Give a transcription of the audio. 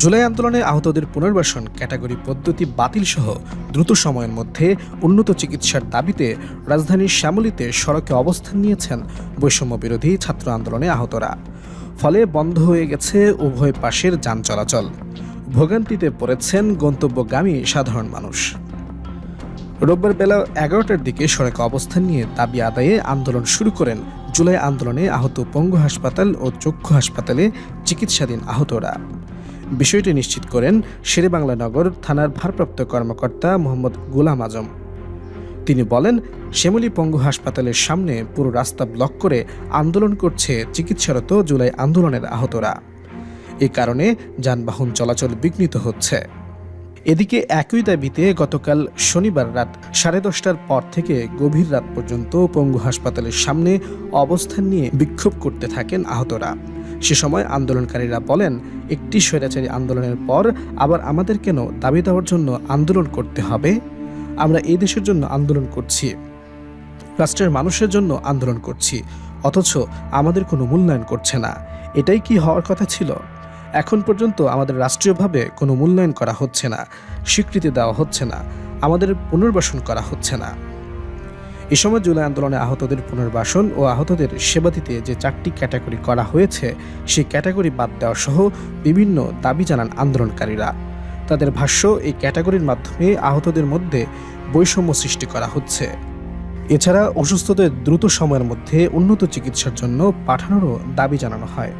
জুলাই আন্দোলনে আহতদের পুনর্বাসন ক্যাটাগরি পদ্ধতি বাতিল সহ দ্রুত সময়ের মধ্যে উন্নত চিকিৎসার দাবিতে রাজধানীর শ্যামলীতে সড়কে অবস্থান নিয়েছেন বৈষম্য বিরোধী ছাত্র আন্দোলনে আহতরা। ফলে বন্ধ হয়ে গেছে উভয় পাশের যান চলাচল। ভোগান্তিতে পড়েছেন গন্তব্যগামী সাধারণ মানুষ। রোববার বেলা এগারোটার দিকে সড়কে অবস্থান নিয়ে দাবি আদায়ে আন্দোলন শুরু করেন জুলাই আন্দোলনে আহত পঙ্গু হাসপাতাল ও চক্ষু হাসপাতালে চিকিৎসাধীন আহতরা। বিষয়টি নিশ্চিত করেন শেরেবাংলা নগর থানার ভারপ্রাপ্ত কর্মকর্তা মোহাম্মদ গোলাম আজম। তিনি বলেন, শ্যামলী পঙ্গু হাসপাতালের সামনে পুরো রাস্তা ব্লক করে আন্দোলন করছে চিকিৎসারত জুলাই আন্দোলনের আহতরা। এ কারণে যানবাহন চলাচল বিঘ্নিত হচ্ছে। এদিকে একই দাবিতে গতকাল শনিবার রাত সাড়ে দশটার পর থেকে গভীর রাত পর্যন্ত পঙ্গু হাসপাতালের সামনে অবস্থান নিয়ে বিক্ষোভ করতে থাকেন আহতরা। সে সময় আন্দোলনকারীরা বলেন, একটি স্বৈরাচারী আন্দোলনের পর আবার আমাদের কেন দাবি দেওয়ার জন্য আন্দোলন করতে হবে? আমরা এই দেশের জন্য আন্দোলন করছি। রাষ্ট্রের মানুষের জন্য আন্দোলন করছি। অথচ আমাদের কোনো মূল্যায়ন করছে না। এটাই কি হওয়ার কথা ছিল? এখন পর্যন্ত আমাদের রাষ্ট্রীয়ভাবে কোনো মূল্যায়ন করা হচ্ছে না, স্বীকৃতি দেওয়া হচ্ছে না, আমাদের পুনর্বাসন করা হচ্ছে না। এ সময় জুলাই আন্দোলনে আহতদের পুনর্বাসন ও আহতদের সেবা দিতে যে চারটি ক্যাটাগরি করা হয়েছে, সেই ক্যাটাগরি বাদ দেওয়া সহ বিভিন্ন দাবি জানান আন্দোলনকারীরা। তাদের ভাষ্য, এই ক্যাটাগরির মাধ্যমে আহতদের মধ্যে বৈষম্য সৃষ্টি করা হচ্ছে। এছাড়া অসুস্থদের দ্রুত সময়ের মধ্যে উন্নত চিকিৎসার জন্য পাঠানোরও দাবি জানানো হয়।